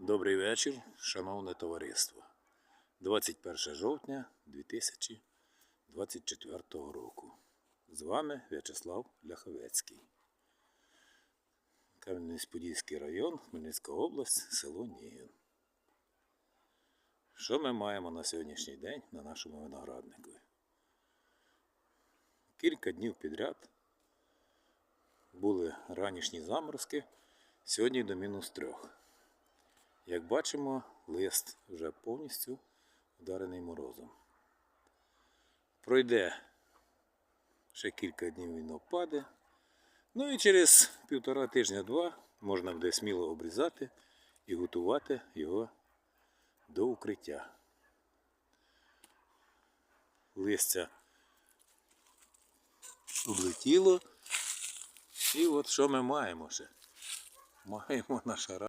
Добрий вечір, шановне товариство. 21 жовтня 2024 року. З вами В'ячеслав Ляховецький. Кам'янець-Подільський район, Хмельницька область, село Нігін. Що ми маємо на сьогоднішній день на нашому винограднику? Кілька днів підряд були ранішні заморозки, сьогодні до мінус трьох. Як бачимо, лист вже повністю вдарений морозом. Пройде ще кілька днів він опаде. Ну і через півтора тижня-два можна буде сміло обрізати і готувати його до укриття. Листя облетіло. І от що ми маємо ще? Маємо наша